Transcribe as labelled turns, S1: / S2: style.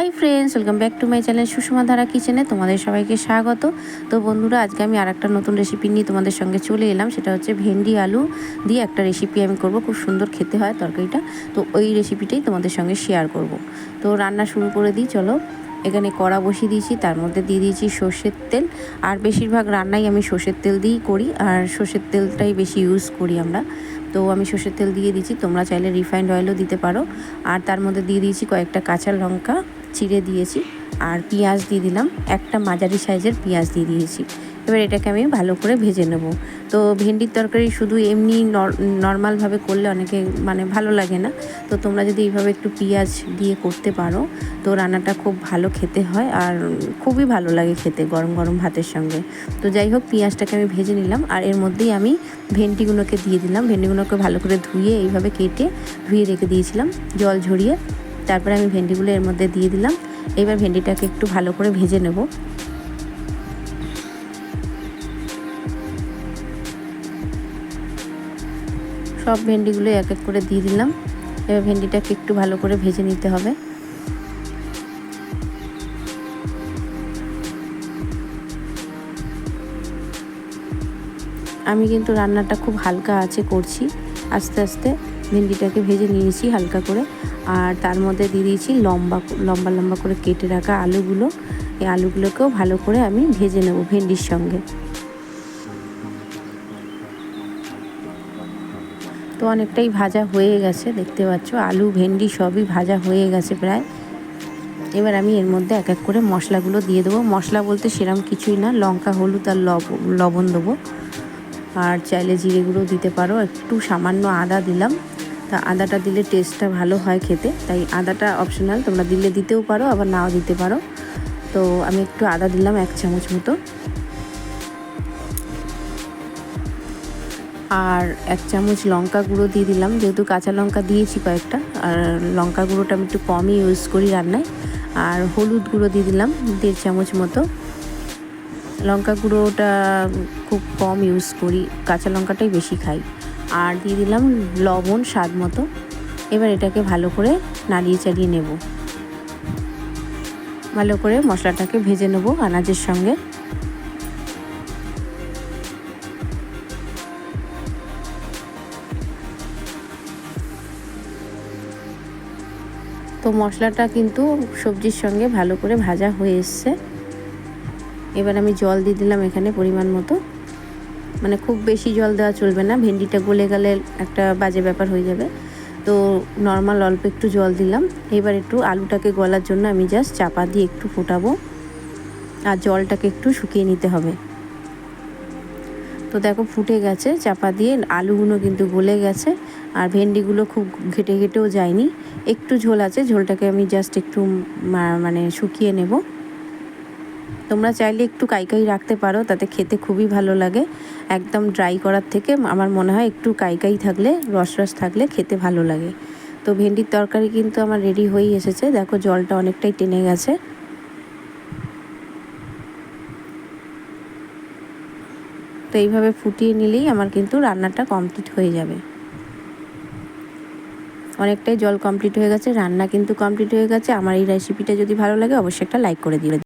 S1: Hi friends welcome back to my channel Sushma Dhara কিচেনে তোমাদের সবাইকে স্বাগত। তো বন্ধুরা, আজকে আমি আর একটা নতুন রেসিপি নিয়ে তোমাদের সঙ্গে চলে এলাম। সেটা হচ্ছে ভেন্ডি আলু দিয়ে একটা রেসিপি আমি করব। খুব সুন্দর খেতে হয় তরকারিটা। তো ওই রেসিপিটাই তোমাদের সঙ্গে শেয়ার করব। তো রান্না শুরু করে দিই, চলো। এখানে কড়া বসিয়ে দিয়েছি, তার মধ্যে দিয়ে দিয়েছি সর্ষের তেল। আর বেশিরভাগ রান্নাই আমি সর্ষের তেল দিয়েই করি। আর সর্ষের তেলটাই বেশি ইউজ করি আমরা। তো আমি সর্ষের তেল দিয়ে দিয়েছি। তোমরা চাইলে রিফাইন্ড অয়েলও দিতে পারো। আর তার মধ্যে দিয়ে দিয়েছি কয়েকটা কাঁচা লঙ্কা। চিড়ে দিয়েছি আর পেঁয়াজ দিয়ে দিলাম। একটা মাঝারি সাইজের পেঁয়াজ দিয়ে দিয়েছি। এবার এটাকে আমি ভালো করে ভেজে নেব। তো ভেন্ডির তরকারি শুধু এমনি নর্মালভাবে করলে অনেকে মানে ভালো লাগে না। তো তোমরা যদি এইভাবে একটু পেঁয়াজ দিয়ে করতে পারো, তো রান্নাটা খুব ভালো খেতে হয় আর খুবই ভালো লাগে খেতে গরম গরম ভাতের সঙ্গে। তো যাই হোক, পেঁয়াজটাকে আমি ভেজে নিলাম আর এর মধ্যেই আমি ভেন্ডিগুলোকে দিয়ে দিলাম। ভেন্ডিগুলোকে ভালো করে ধুয়ে এইভাবে কেটে ধুয়ে রেখে দিয়েছিলাম জল ঝরিয়ে। তারপরে আমি ভেন্ডিগুলো এর মধ্যে দিয়ে দিলাম। এবার ভেন্ডিটাকে একটু ভালো করে ভেজে নেব। সব ভেন্ডিগুলো এক এক করে দিয়ে দিলাম। এবার ভেন্ডিটাকে একটু ভালো করে ভেজে নিতে হবে। আমি কিন্তু রান্নাটা খুব হালকা আছে করছি। আস্তে আস্তে ভেন্ডিটাকে ভেজে নিয়েছি হালকা করে। আর তার মধ্যে দিয়ে দিয়েছি লম্বা লম্বা লম্বা করে কেটে রাখা আলুগুলো। এই আলুগুলোকেও ভালো করে আমি ভেজে নেব ভেন্ডির সঙ্গে। তো অনেকটাই ভাজা হয়ে গেছে, দেখতে পাচ্ছ? আলু, ভেন্ডি সবই ভাজা হয়ে গেছে প্রায়। এবার আমি এর মধ্যে এক এক করে মশলাগুলো দিয়ে দেবো। মশলা বলতে সেরম কিছুই না, লঙ্কা, হলুদ আর লবণ দেবো। আর চাইলে জিরে গুঁড়ো দিতে পারো। একটু সামান্য আদা দিলাম। তা আদাটা দিলে টেস্টটা ভালো হয় খেতে। তাই আদাটা অপশনাল তোমরা দিলে দিতেও পারো, আবার নাও দিতে পারো। তো আমি একটু আদা দিলাম এক চামচ মতো। আর এক চামচ লঙ্কা গুঁড়ো দিয়ে দিলাম। যেহেতু কাঁচা লঙ্কা দিয়েছি কয়েকটা, আর লঙ্কা গুঁড়োটা আমি একটু কমই ইউজ করি রান্নায়। আর হলুদ গুঁড়ো দিয়ে দিলাম, দেড় চামচ মতো। লঙ্কা গুঁড়োটা খুব কম ইউজ করি, কাঁচা লঙ্কাটাই বেশি খাই। আর দিয়ে দিলাম লবণ স্বাদ মতো। এবার এটাকে ভালো করে নাড়িয়ে চালিয়ে নেব। ভালো করে মশলাটাকে ভেজে নেব আনাজের সঙ্গে। তো মশলাটা কিন্তু সবজির সঙ্গে ভালো করে ভাজা হয়ে এসছে। এবার আমি জল দিয়ে দিলাম এখানে পরিমাণ মতো। মানে খুব বেশি জল দেওয়া চলবে না, ভেন্ডিটা গলে গেলে একটা বাজে ব্যাপার হয়ে যাবে। তো নর্মাল অল্প একটু জল দিলাম। এবার একটু আলুটাকে গলার জন্য আমি জাস্ট চাপা দিয়ে একটু ফোটাবো। আর জলটাকে একটু শুকিয়ে নিতে হবে। তো দেখো ফুটে গেছে, চাপা দিয়ে আলুগুলো কিন্তু গলে গেছে। আর ভেন্ডিগুলো খুব ঘেটে ঘেটেও যায়নি। একটু ঝোল আছে, ঝোলটাকে আমি জাস্ট একটু মানে শুকিয়ে নেব। তোমরা চাইলে একটু কাইকাই রাখতে পারো, তাতে খেতে খুবই ভালো লাগে। একদম ড্রাই করার থেকে আমার মনে হয় একটু কাইকাই থাকলে রস রস থাকলে খেতে ভালো লাগে। তো ভেন্ডির তরকারি কিন্তু আমার রেডি হয়েই এসেছে। দেখো জলটা অনেকটাই টেনে গেছে। তো এইভাবে ফুটিয়ে নিলেই আমার কিন্তু রান্নাটা কমপ্লিট হয়ে যাবে। অনেকটাই জল কমপ্লিট হয়ে গেছে। রান্না কিন্তু কমপ্লিট হয়ে গেছে। আমার এই রেসিপিটা যদি ভালো লাগে, অবশ্যই একটা লাইক করে দিবে